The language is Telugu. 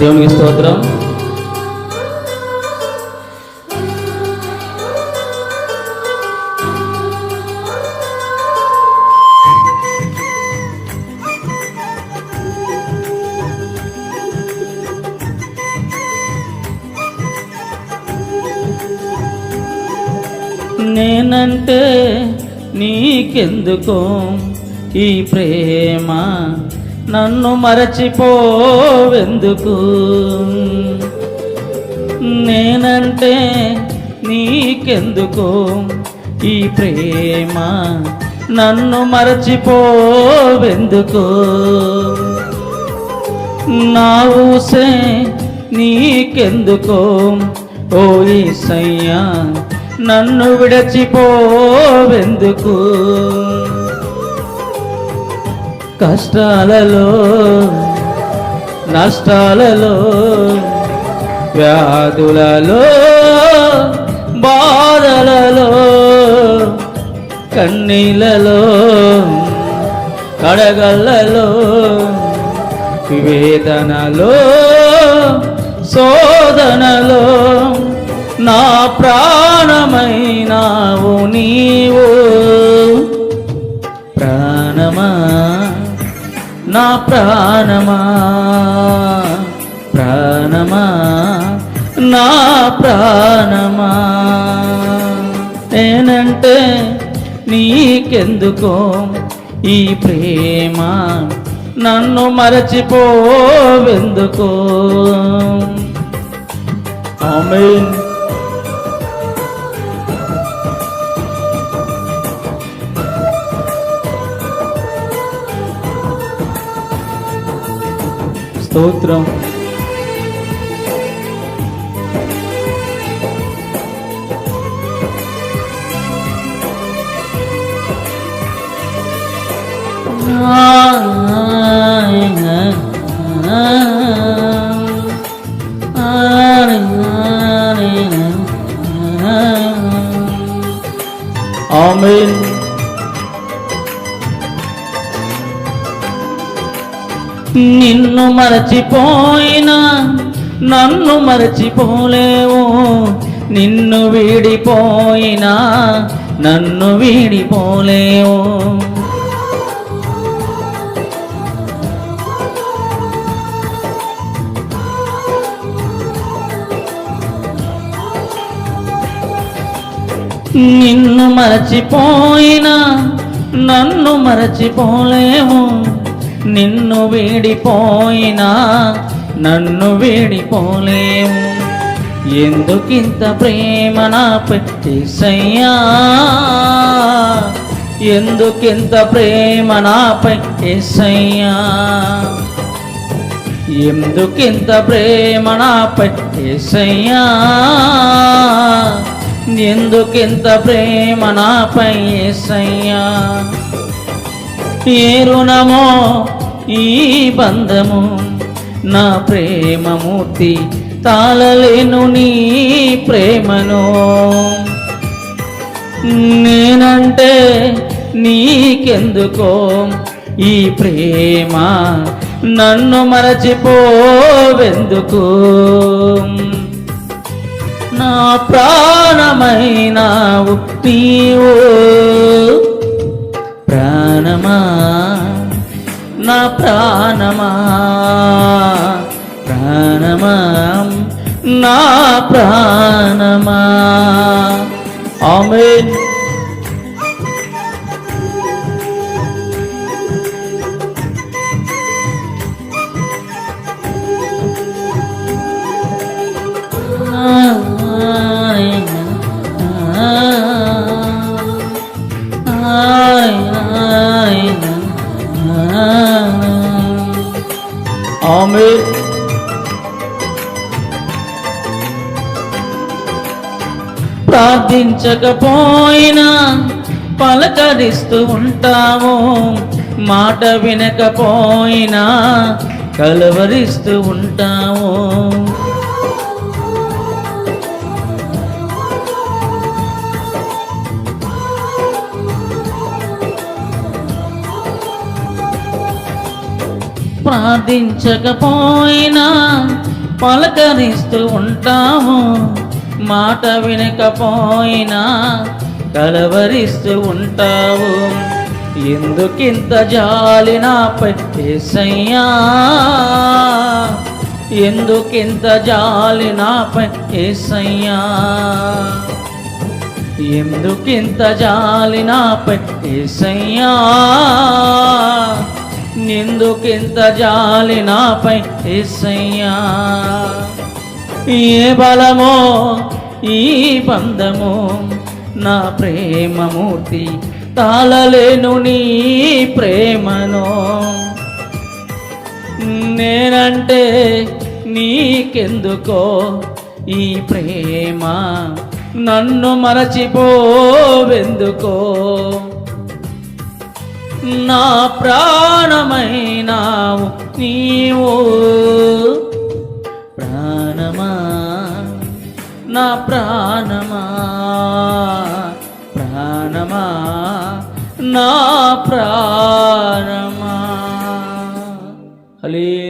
దేవునికి స్తోత్రం. నేనంటే నీకెందుకో ఈ ప్రేమ? నన్ను మరచిపోవెందుకు? నేనంటే నీకెందుకో ఈ ప్రేమ? నన్ను మరచిపోవెందుకు? నా ఊసే నీకెందుకో? ఓ ఈసయ్యా నన్ను విడచిపోవెందుకు? కష్టాలలో నష్టాలలో వ్యాధులలో బాధలలో కన్నీళ్ళలో కడగళ్ళలో వేదనలో శోధనలో నా ప్రాణమైనా ప్రాణమా? ప్రాణమా? నా ప్రాణమా? నేనంటే నీకెందుకో ఈ ప్రేమ? నన్ను మరచిపోవెందుకో? ఆమేన్. స్తోత్రం. ఆమేన్. నిన్ను మరచిపోయినా నన్ను మరచిపోలేవు. నిన్ను వీడిపోయినా నన్ను వీడిపోలేవు. నిన్ను మరచిపోయినా నన్ను మరచిపోలేము నిన్ను వీడిపోయినా నన్ను వీడిపోలేము ఎందుకింత ప్రేమ నాపై ఏసయ్యా ఎందుకింత ప్రేమ నాపై ఏసయ్యా ఎందుకింత ప్రేమ నాపై ఏసయ్యా ఎందుకింత ప్రేమ నాపై ఏసయ్యా ఏ రుణమో ఈ బంధము నా ప్రేమమూర్తి తాళలేను నీ ప్రేమను. నేనంటే నీకెందుకో? ఈ ప్రేమ నన్ను మరచిపోవెందుకు? నా ప్రాణమైన నీవు ప్రాణమా? నా ప్రాణమా? ప్రాణమా? నా ప్రాణమా? ఆమేన్. ప్రార్థించకపోయినా పలకరిస్తూ ఉంటాము మాట వినకపోయినా కలవరిస్తూ ఉంటాము ప్రార్థించకపోయినా పలకరిస్తూ ఉంటాము మాట వినకపోయినా కలవరిస్తూ ఉంటావు. ఎందుకింత జాలి నాపై ఏసయ్యా? ఎందుకింత జాలి నాపై ఏసయ్యా? ఎందుకింత జాలి నాపై ఏసయ్యా? ఎందుకింత జాలి నాపై ఏసయ్యా? ఏ బలమో ఈ బంధము నా ప్రేమమూర్తి తాళలేను నీ ప్రేమను. నేనంటే నీకెందుకో ఈ ప్రేమ? నన్ను మరచిపోవెందుకో? నా ప్రాణమైనావు నీవు. ప్రాణమా ప్రాణమా నా ప్రాణమా. హల్లెలూయా